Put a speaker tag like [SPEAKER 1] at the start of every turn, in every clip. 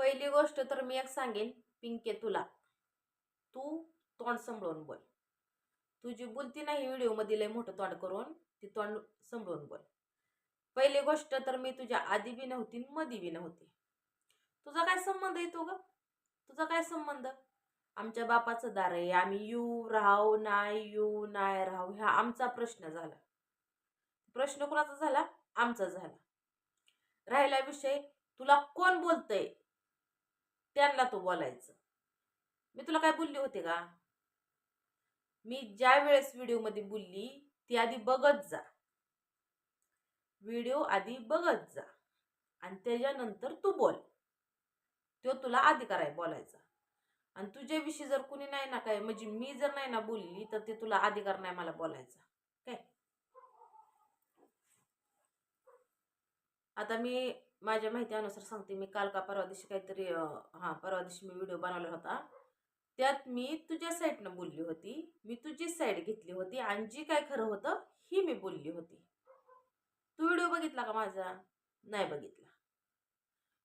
[SPEAKER 1] पहिली गोष्ट तर मी एक सांगेन पिंके तुला. तू तोंड सांभाळून बोल. तुझी बोलती नाही व्हिडिओमध्ये लय मोठं तोंड करून ती तोंड सांभाळून बोल. पहिली गोष्ट तर मी तुझ्या आधी बी नव्हती मधी बी नव्हती. तुझा काय संबंध येतो ग? तुझा काय संबंध? आमच्या बापाचं दार आहे. आम्ही येऊ राहू नाही येऊ नाही राहू ह्या आमचा प्रश्न झाला. प्रश्न कुणाचा झाला? आमचा झाला. राहिला विषय तुला कोण बोलतंय? त्यांना तू बोलायचं. मी तुला काय बोलली होते का? मी ज्या वेळेस व्हिडिओमध्ये बोलली ती आधी बघत जा. व्हिडिओ आधी बघत जा. आणि त्याच्यानंतर तू बोल. तो तुला अधिकार आहे बोलायचा. आणि तुझ्याविषयी जर कुणी नाही ना काय म्हणजे मी जर नाही ना बोलली तर ते तुला अधिकार नाही मला बोलायचा. काय? आता मी माझ्या माहितीनुसार सांगते मी काल का परवा दिवशी काहीतरी हां परवा दिवशी मी व्हिडिओ बनवला होता. त्यात मी तुझ्या साईडनं बोलली होती मी तुझी साईड घेतली होती आणि जी काय खरं होतं ही मी बोलली होती. तू व्हिडिओ बघितला का माझा? नाही बघितला.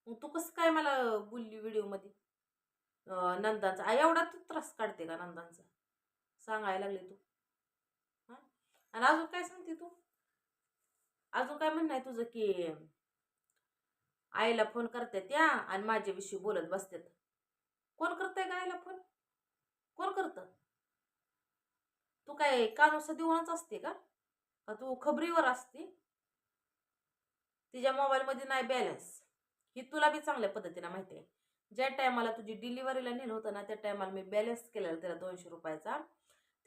[SPEAKER 1] मग तू कसं काय मला बोलली व्हिडिओमध्ये नंदांचा. एवढा तू त्रास काढते का नंदांचा? सांगायला लागले तू. हां? आणि अजून काय सांगते तू? अजून काय म्हणणं आहे तुझं की आईला फोन करते त्या आणि माझ्याविषयी बोलत बसतात. कोण करतंय का आईला फोन कोण करतं? तू काय कानुसा देऊनच असते का? का तू खबरीवर असते? तिच्या मोबाईलमध्ये नाही बॅलन्स ही तुला बी चांगल्या पद्धतीनं माहिती आहे. ज्या टायमाला तुझी डिलिव्हरीला नेलं होतं ना त्या टायमाला मी बॅलन्स केलेला तिला दोनशे रुपयाचा.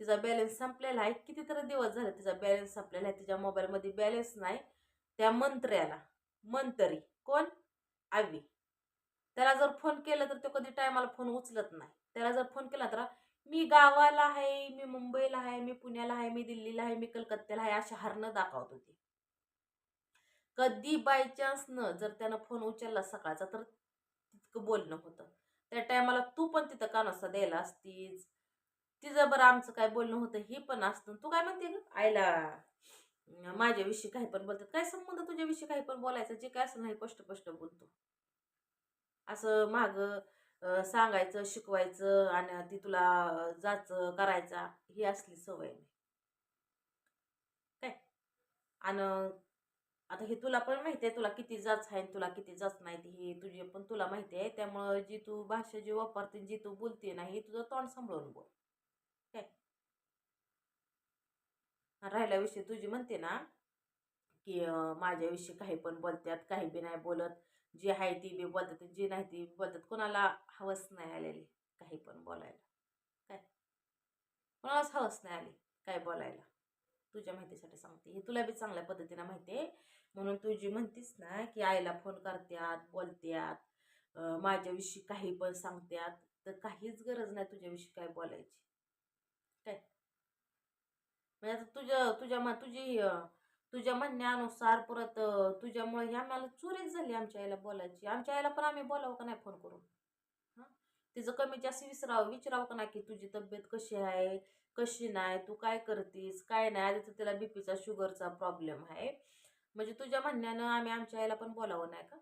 [SPEAKER 1] तिचा बॅलन्स संपलेला आहे. कितीतरी दिवस झाले तिचा बॅलन्स संपलेला आहे. तिच्या मोबाईलमध्ये बॅलन्स नाही. त्या मंत्र्याला. मंत्री. कोण? आवी. त्याला जर फोन केला तर तो कधी टायमाला फोन उचलत नाही. त्याला जर फोन केला तर मी गावाला आहे मी मुंबईला आहे मी पुण्याला आहे मी दिल्लीला आहे मी कलकत्त्याला आहे अशा हरणं दाखवत होती. कधी बाय न जर त्यानं फोन उचलला सकाळचा तर तितकं बोलणं होतं. त्या टायमाला तू पण तिथं कानोसा द्यायला असतीस? तिचं बरं आमचं काय बोलणं होतं हे पण असतं. तू काय म्हणते आयला आईला माझ्याविषयी काही पण बोलतात. काय संबंध तुझ्याविषयी काही पण बोलायचं? जे काय असं नाही स्पष्ट स्पष्ट बोलतो. असं माग सांगायचं शिकवायचं आणि ती तुला जायचं करायचा ही असली सवय नाही. काय? आणि आता हे तुला पण माहिती आहे तुला किती जाच आहे तुला किती जाच नाही हे तुझी पण तुला माहिती आहे. त्यामुळं जी तू भाषा जी वापरते जी तू बोलते ना हे तुझं तोंड सांभाळून बोल काय आणि राहिला विषय तुझी म्हणते ना की माझ्याविषयी काही पण बोलतात काही बी नाही बोलत. जी आहे ती बी बोलतात जी नाही ती बी बोलतात कोणाला हवस नाही आलेली काही पण बोलायला. काय? कोणालाच हवस नाही आली काय बोलायला. तुझ्या माहितीसाठी सांगते. हे तुला बी चांगल्या पद्धतीनं माहिती आहे. म्हणून तू जी म्हणतीस ना की आईला फोन करत्यात बोलत्यात माझ्याविषयी काही पण सांगत्यात तर काहीच गरज नाही तुझ्याविषयी काय बोलायची. म्हणजे आता तुझ्या तुझ्या मा तुझी तुझ्या म्हणण्यानुसार परत तुझ्यामुळे ह्या आम्हाला चोरीच झाली आमच्या आईला बोलायची. आमच्या आईला पण आम्ही बोलावं का नाही फोन करून? हां? तिचं कमी जास्त विसरावं विचारावं का नाही की तुझी तब्येत कशी आहे? कशी नाही? तू काय करतीस? काय नाही? आधी तर तिला बी पीचा शुगरचा प्रॉब्लेम आहे. म्हणजे तुझ्या म्हणण्यानं आम्ही आमच्या आईला पण बोलावं नाही का?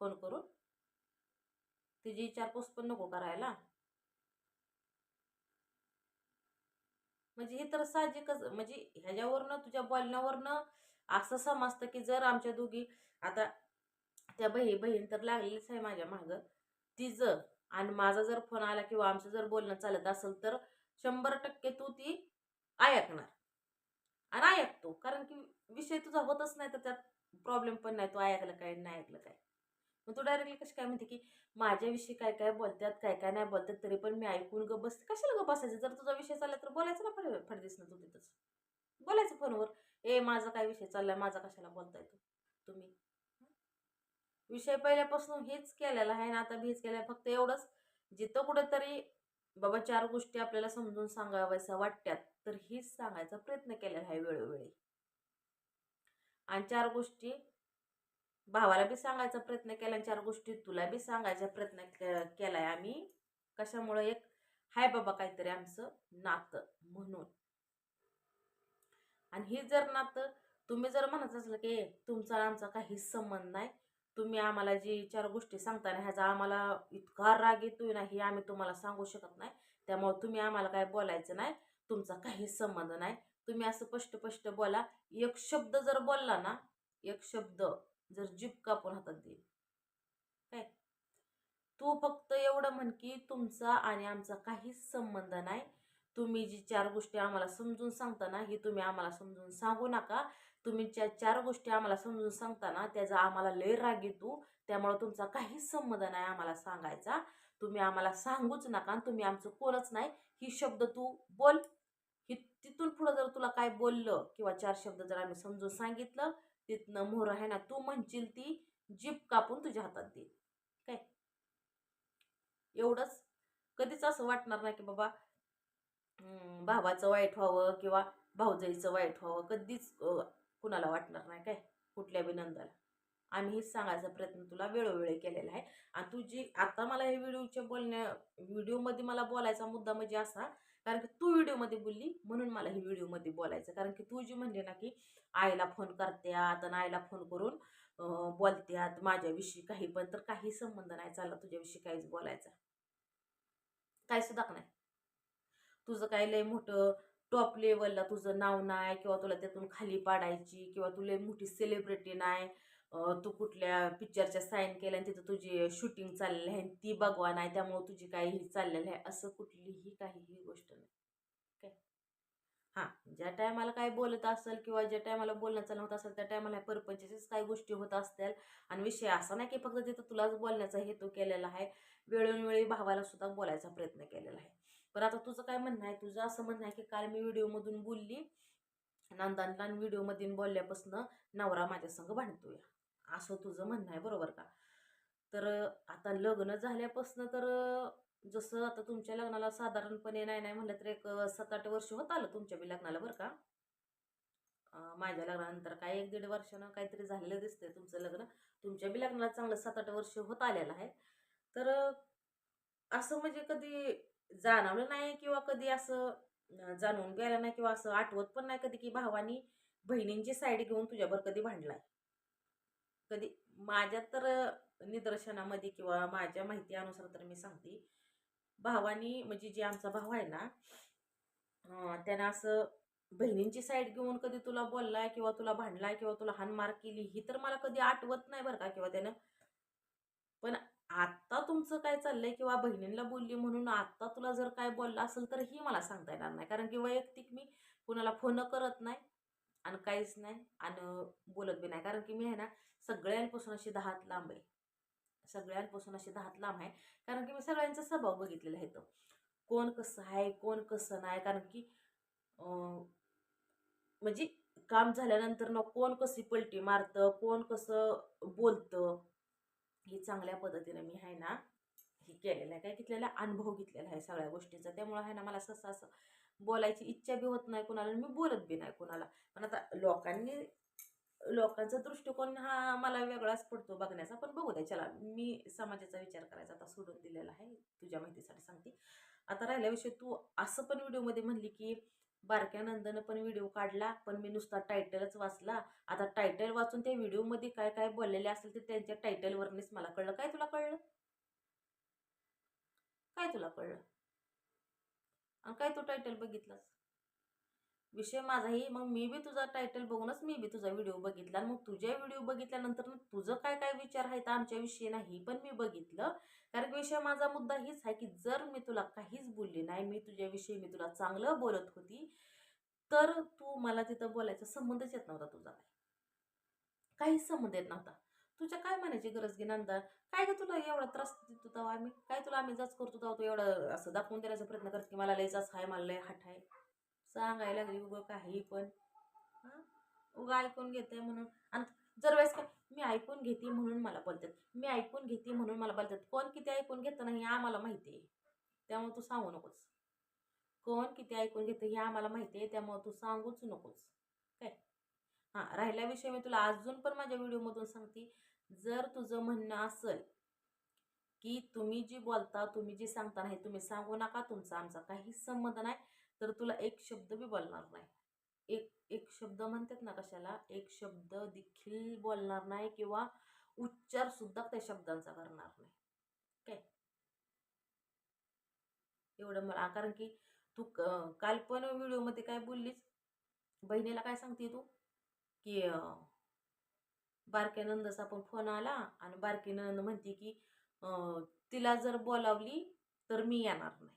[SPEAKER 1] फोन करून? तिची विचारपूस पण नको करायला. म्हणजे हे तर साहजिकच म्हणजे ह्याच्यावरनं तुझ्या बोलण्यावरनं असं समजतं की जर आमच्या दोघी आता त्या बही बहीण तर लागलेलीच आहे माझ्या मागं. ती जर आणि माझा जर फोन आला किंवा आमचं जर बोलणं चालत असेल तर शंभर टक्के तू ती ऐकणार. आणि ऐकतो कारण की विषय तुझा होतच नाही तर त्यात प्रॉब्लेम पण नाही तू ऐकलं काय नाही ऐकलं काय. मग तू डायरेक्टली कशी काय म्हणते की माझ्याविषयी काय काय बोलतात काय काय नाही बोलतात तरी पण मी ऐकून गप बसते. कशाला गप बसायचं? जर तुझा विषय चालला तर बोलायचं ना फड फडदिस ना तू तिथंच. बोलायचं फोनवर. ए माझा काय विषय चाललाय? माझा कशाला बोलताय तू? तुम्ही? विषय पहिल्यापासून हेच केलेला आहे ना आता हेच केलं आहे. फक्त एवढंच जिथं कुठेतरी बाबा चार गोष्टी आपल्याला समजून सांगाव्यासा वाटत्यात तर हेच सांगायचा प्रयत्न केलेला आहे वेळोवेळी. आणि चार गोष्टी भावाला बी सांगायचा प्रयत्न केला आणि चार गोष्टी तुला बी सांगायचा प्रयत्न के- केलाय आम्ही. कशामुळं एक हाय बाबा काहीतरी आमचं नातं म्हणून. आणि हे जर नातं तुम्ही जर म्हणत असलं की तुमचा आमचा काही संबंध नाही तुम्ही आम्हाला जी चार गोष्टी सांगताना ह्याचा आम्हाला इतका राग येतोय ना हे आम्ही तुम्हाला सांगू शकत नाही. त्यामुळे तुम्ही आम्हाला काय बोलायचं नाही तुमचा काही संबंध नाही. तुम्ही असं स्पष्ट स्पष्ट बोला. एक शब्द जर बोलला ना एक शब्द जर जीप कापून हातात देईल. काय? तू फक्त एवढं म्हण की तुमचा आणि आमचा काहीच संबंध नाही. तुम्ही जी चार गोष्टी आम्हाला समजून सांगताना ही तुम्ही आम्हाला समजून सांगू नका. तुम्ही ज्या चार गोष्टी आम्हाला समजून सांगताना त्याचा आम्हाला लय राग येतो. त्यामुळे तुमचा काहीच संबंध नाही आम्हाला सांगायचा. तुम्ही आम्हाला सांगूच नका आणि तुम्ही आमचं कोणच नाही. ही शब्द तू बोल. ही तिथून पुढं जर तुला काय बोललं किंवा चार शब्द जर आम्ही समजून सांगितलं तिथनं मोहर आहे ना तू म्हणशील ती जीप कापून तुझ्या हातात दे काय? एवढंच? कधीच असं वाटणार नाही की बाबा भावाचं वाईट व्हावं किंवा भाऊजाईचं वाईट व्हावं कधीच कुणाला वाटणार नाही काय? कुठल्या बी नंदाला. आम्ही हेच सांगायचा प्रयत्न तुला वेळोवेळी केलेला आहे. आणि तुझी आता मला हे व्हिडिओच्या बोलण्या व्हिडिओमध्ये मला बोलायचा मुद्दा म्हणजे असा कारण की तू व्हिडिओमध्ये बोलली म्हणून मला ही व्हिडिओमध्ये बोलायचं. कारण की तू जी म्हणली ना की आईला फोन करत्यात आणि आईला फोन करून बोलते बोलत्यात माझ्याविषयी काही पण तर काही संबंध नाही. चालला तुझ्याविषयी काहीच बोलायचा. काही सुद्धा नाही. तुझं काय लय मोठं टॉप लेवलला तुझं नाव नाही किंवा तुला त्यातून खाली पाडायची किंवा तू लय मोठी सेलिब्रिटी नाही. तू कुठल्या पिक्चरच्या साईन केल्या आणि तिथं तुझी शूटिंग चाललेली आहे आणि ती बघवा नाही त्यामुळे तुझी काही चाललेलं आहे असं कुठलीही काहीही गोष्ट नाही. काय हां ज्या टायमाला काय बोलत असेल किंवा ज्या टायमाला बोलणं चालू होत असेल त्या टायमाला परपंचीच काही गोष्टी होत असतील. आणि विषय असा नाही की फक्त तिथं तुलाच बोलण्याचा हेतू केलेला आहे वेळोवेळी भावाला सुद्धा बोलायचा प्रयत्न केलेला आहे. पण आता तुझं काय म्हणणं आहे? तुझं असं म्हणणं आहे की काल मी व्हिडिओमधून बोलली नंदांना व्हिडिओमधून बोलल्यापासून नवरा माझ्या संग भांडतोय. असं तुझं म्हणणं आहे बरोबर का? तर आता लग्न झाल्यापासून तर जसं आता तुमच्या लग्नाला साधारणपणे नाही नाही म्हणलं तर एक सात आठ वर्ष होत आलं तुमच्या बी लग्नाला बरं का? माझ्या लग्नानंतर काय एक दीड वर्षानं काहीतरी झालेलं दिसतंय तुमचं लग्न. तुमच्या बी लग्नाला चांगलं सात आठ वर्ष होत आलेलं आहे. तर असं म्हणजे कधी जाणवलं नाही किंवा कधी असं जाणून जाणवून गेलं नाही किंवा असं आठवत पण नाही कधी की भावानी बहिणींची साईड घेऊन तुझ्यावर कधी भांडलाय? कधी माझ्या तर निदर्शनामध्ये किंवा माझ्या माहिती अनुसार तर मी सांगते. भावानी म्हणजे जे आमचा भाऊ आहे ना त्यानं असं बहिणींची साईड घेऊन कधी तुला बोललाय किंवा तुला भांडलाय किंवा तुला हानमार केली ही तर मला कधी आठवत नाही बरं का. किंवा त्यानं पण आत्ता तुमचं काय चाललंय किंवा बहिणींना बोलली म्हणून आत्ता तुला जर काय बोललं असेल तर ही मला सांगता येणार नाही. कारण की वैयक्तिक मी कुणाला फोन करत नाही. आणि काहीच नाही आणि बोलत बी नाही. कारण की मी आहे ना सगळ्यांपासून अशी दहात लांब आहे. सगळ्यांपासून अशी दहात लांब आहे. कारण की मी सगळ्यांचा स्वभाव बघितलेला आहे तो. कोण कसं आहे कोण कसं नाही. कारण की म्हणजे काम झाल्यानंतर ना कोण कशी पलटी मारतं कोण कसं बोलतं हे चांगल्या पद्धतीने मी आहे ना हे केलेलं आहे काय घेतलेला अनुभव घेतलेला आहे सगळ्या गोष्टींचा. त्यामुळं आहे ना मला ससं असं बोलायची इच्छा बी होत नाही कोणाला मी बोलत बी नाही कोणाला. पण आता लोकांनी लोकांचा दृष्टिकोन हा मला वेगळाच पडतो बघण्याचा. पण बघू द्या चला मी समाजाचा विचार करायचा आता सोडून दिलेला आहे. तुझ्या माहितीसाठी सांगते. आता राहिल्याविषयी तू असं पण व्हिडिओमध्ये म्हणली की बारक्या नंदनं पण व्हिडिओ काढला पण मी नुसता टायटलच वाचला. आता टायटल वाचून त्या व्हिडिओमध्ये काय काय बोललेले असेल ते त्यांच्या टायटलवरनेच मला कळलं. काय तुला कळलं? काय तुला कळलं? आणि काय तू टायटल बघितलास? विषय माझाही मग मी बी तुझा टायटल बघूनच मी बी तुझा व्हिडिओ बघितला. आणि मग तुझ्या व्हिडिओ बघितल्यानंतर तुझं काय काय विचार आहेत आमच्याविषयी नाही पण मी बघितलं. कारण की विषय माझा मुद्दा हीच आहे की जर मी तुला काहीच बोलली नाही मी तुझ्याविषयी मी तुला चांगलं बोलत होती तर तू मला तिथं बोलायचा संबंधच येत नव्हता तुझा. काय काहीच संबंध येत नव्हता. तुझ्या काय म्हणायची गरज घे नंदा? काय ग तुला एवढा त्रास देतो तेव्हा आम्ही? काय तुला आम्ही जाच करतो तेव्हा तू एवढं असं दाखवून देण्याचा प्रयत्न करत की मला लय जाच आहे मला लय हाट आहे सांगायला लागली उगं काही पण. हां? उगं ऐकून घेते म्हणून. आणि जर वेळेस काय मी ऐकून घेते म्हणून मला बोलतात. मी ऐकून घेते म्हणून मला बोलतात. कोण किती ऐकून घेतं नाही हे आम्हाला माहिती आहे. त्यामुळे तू सांगू नकोस. कोण किती ऐकून घेतं हे आम्हाला माहिती आहे त्यामुळे तू सांगूच नकोस. काय? हां राहिल्या विषय मी तुला अजून पण माझ्या व्हिडिओमधून सांगते. जर तुझं म्हणणं असेल की तुम्ही जी बोलता तुम्ही जी सांगता नाही तुम्ही सांगू नका तुमचा आमचा काही संबंध नाही तर तुला एक शब्द बी बोलणार नाही. एक एक शब्द म्हणतात ना कशाला? एक शब्द देखील बोलणार नाही किंवा उच्चार सुद्धा त्या शब्दांचा करणार नाही. काय एवढं मला कारण की तू क- काल पण व्हिडिओमध्ये काय बोललीस? बहिणीला काय सांगते तू? की बारक्यानंदाचा बारक्या पण फोन आला आणि बारकी नंद म्हणते की तिला जर बोलावली तर मी येणार नाही.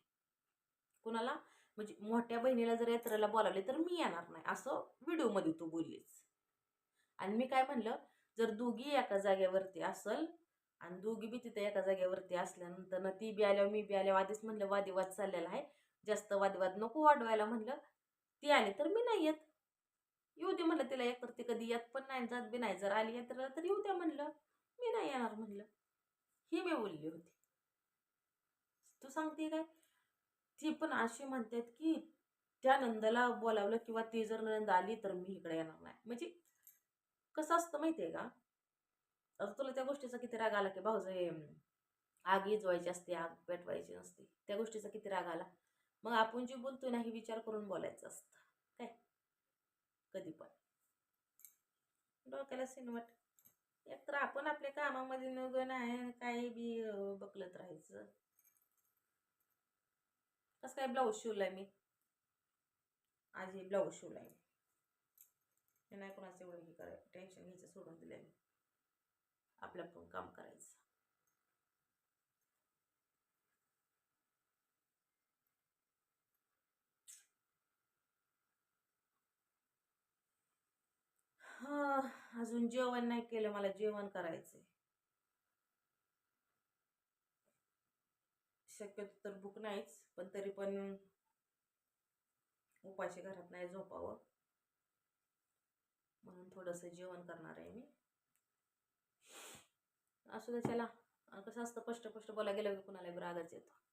[SPEAKER 1] कुणाला? म्हणजे मोठ्या बहिणीला जर यात्रेला बोलावले तर मी येणार नाही असं व्हिडिओमध्ये तू बोललीस. आणि मी काय म्हणलं जर दोघी एका जागेवरती असल आणि दोघी बी तिथे एका जागेवरती असल्यानंतर ना ती बी आल्यावर मी बी आल्यावर आधीच म्हणलं वादिवाद चाललेला आहे जास्त वादिवाद नको वाढवायला म्हणलं ती आली तर मी नाही येत. येऊ दे म्हणलं तिला एक करते ती कधी येत पण नाही जात बी नाही जर आली यात्रेला तर येऊ द्या म्हणलं. मी नाही येणार म्हणलं. ही मी बोलली होती. तू सांगते काय? ती पण अशी म्हणतात की त्या नंदाला बोलावलं किंवा ती जर नंद आली तर मी इकडे येणार नाही. म्हणजे कसं असतं माहिती आहे का? अरे तुला त्या गोष्टीचा किती राग आला की भाऊजे आग इजवायची असते आग पेटवायची नसते. त्या गोष्टीचा किती राग आला. मग आपण जे बोलतोय ना हे विचार करून बोलायचं असतं. काय? कधी पण. डोक्याला सिनवट. एक तर आपण आपल्या कामामध्ये न नाही काही बी बकलत राहायचं. कसं काय ब्लाऊज शिवलाय मी? आज हे ब्लाऊज शिवलाय. मी हे नाही कोणाचं एवढं हे करायचं टेन्शन घ्यायचं सोडून दिलंय मी. आपलं पण काम करायचं. हा अजून जेवण नाही केलं मला जेवण करायचंय. शक्यतो तर भूक नाहीच पण तरी पण उपाशी घरात नाही झोपावं. म्हणून थोडंसं जेवण करणार आहे मी. असू दे चला. कसं असतं स्पष्ट स्पष्ट बोला गेलं की कुणाला रागच येतो.